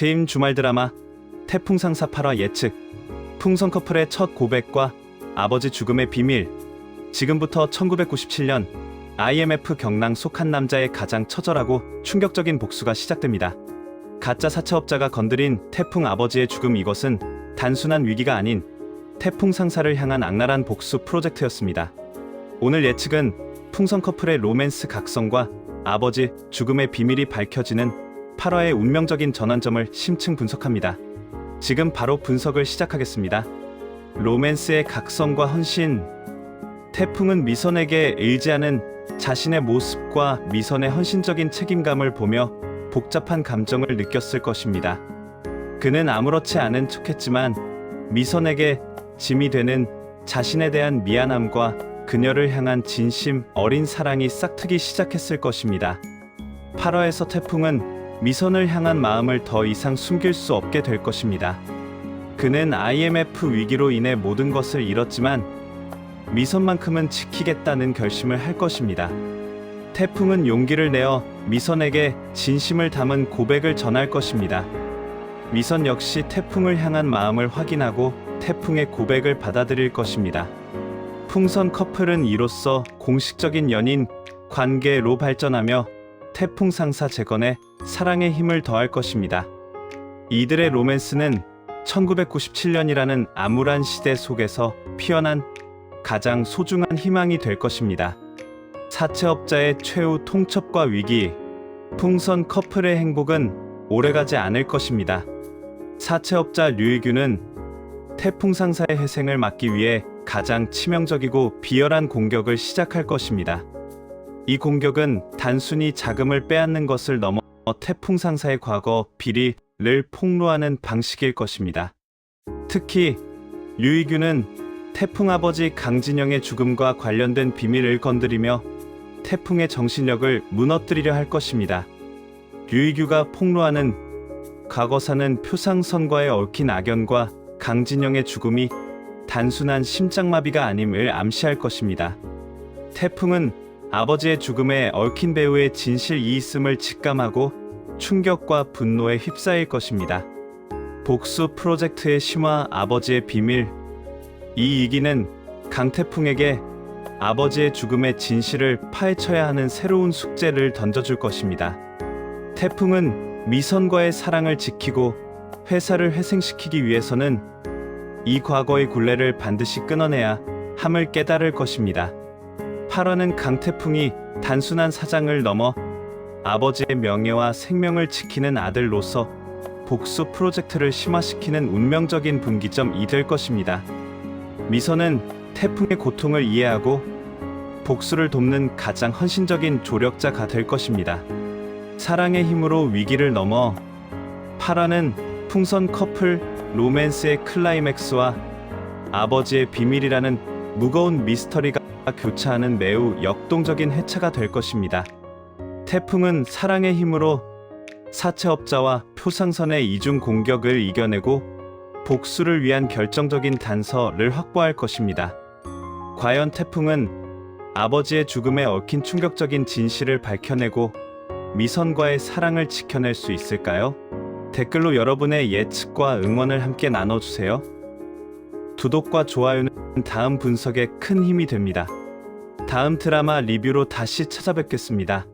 제2 주말 드라마 태풍 상사 8화 예측 풍선 커플의 첫 고백과 아버지 죽음의 비밀 지금부터 1997년 IMF 경랑 속한 남자의 가장 처절하고 충격적인 복수가 시작됩니다. 가짜 사채업자가 건드린 태풍 아버지의 죽음 이것은 단순한 위기가 아닌 태풍 상사를 향한 악랄한 복수 프로젝트였습니다. 오늘 예측은 풍선 커플의 로맨스 각성과 아버지 죽음의 비밀이 밝혀지는 8화의 운명적인 전환점을 심층 분석합니다. 지금 바로 분석을 시작하겠습니다. 로맨스의 각성과 헌신. 태풍은 미선에게 의지하는 자신의 모습과 미선의 헌신적인 책임감을 보며 복잡한 감정을 느꼈을 것입니다. 그는 아무렇지 않은 척했지만 미선에게 짐이 되는 자신에 대한 미안함과 그녀를 향한 진심 어린 사랑이 싹트기 시작했을 것입니다. 8화에서 태풍은 미선을 향한 마음을 더 이상 숨길 수 없게 될 것입니다. 그는 IMF 위기로 인해 모든 것을 잃었지만 미선만큼은 지키겠다는 결심을 할 것입니다. 태풍은 용기를 내어 미선에게 진심을 담은 고백을 전할 것입니다. 미선 역시 태풍을 향한 마음을 확인하고 태풍의 고백을 받아들일 것입니다. 풍선 커플은 이로써 공식적인 연인 관계로 발전하며 태풍 상사 재건에 사랑의 힘을 더할 것입니다. 이들의 로맨스는 1997년이라는 암울한 시대 속에서 피어난 가장 소중한 희망이 될 것입니다. 사채업자의 최후 통첩과 위기, 풍선 커플의 행복은 오래가지 않을 것입니다. 사채업자 류일규는 태풍 상사의 회생을 막기 위해 가장 치명적이고 비열한 공격을 시작할 것입니다. 이 공격은 단순히 자금을 빼앗는 것을 넘어 태풍 상사의 과거 비리를 폭로하는 방식일 것입니다. 특히 류이규는 태풍 아버지 강진영의 죽음과 관련된 비밀을 건드리며 태풍의 정신력을 무너뜨리려 할 것입니다. 류이규가 폭로하는 과거사는 표상선과의 얽힌 악연과 강진영의 죽음이 단순한 심장마비가 아님을 암시할 것입니다. 태풍은 아버지의 죽음에 얽힌 배우의 진실 이 있음을 직감하고 충격과 분노에 휩싸일 것입니다. 복수 프로젝트의 심화 아버지의 비밀 이 이기는 강태풍에게 아버지의 죽음의 진실을 파헤쳐야 하는 새로운 숙제를 던져줄 것입니다. 태풍은 미선과의 사랑을 지키고 회사를 회생시키기 위해서는 이 과거의 굴레를 반드시 끊어내야 함을 깨달을 것입니다. 8화는 강태풍이 단순한 사장을 넘어 아버지의 명예와 생명을 지키는 아들로서 복수 프로젝트를 심화시키는 운명적인 분기점이 될 것입니다. 미선은 태풍의 고통을 이해하고 복수를 돕는 가장 헌신적인 조력자가 될 것입니다. 사랑의 힘으로 위기를 넘어 8화는 풍선 커플 로맨스의 클라이맥스와 아버지의 비밀이라는 무거운 미스터리가 교차하는 매우 역동적인 회차가 될 것입니다. 태풍은 사랑의 힘으로 사채업자와 표상선의 이중 공격을 이겨내고 복수를 위한 결정적인 단서를 확보할 것입니다. 과연 태풍은 아버지의 죽음에 얽힌 충격적인 진실을 밝혀내고 미선과의 사랑을 지켜낼 수 있을까요? 댓글로 여러분의 예측과 응원을 함께 나눠주세요. 구독과 좋아요는 다음 분석에 큰 힘이 됩니다. 다음 드라마 리뷰로 다시 찾아뵙겠습니다.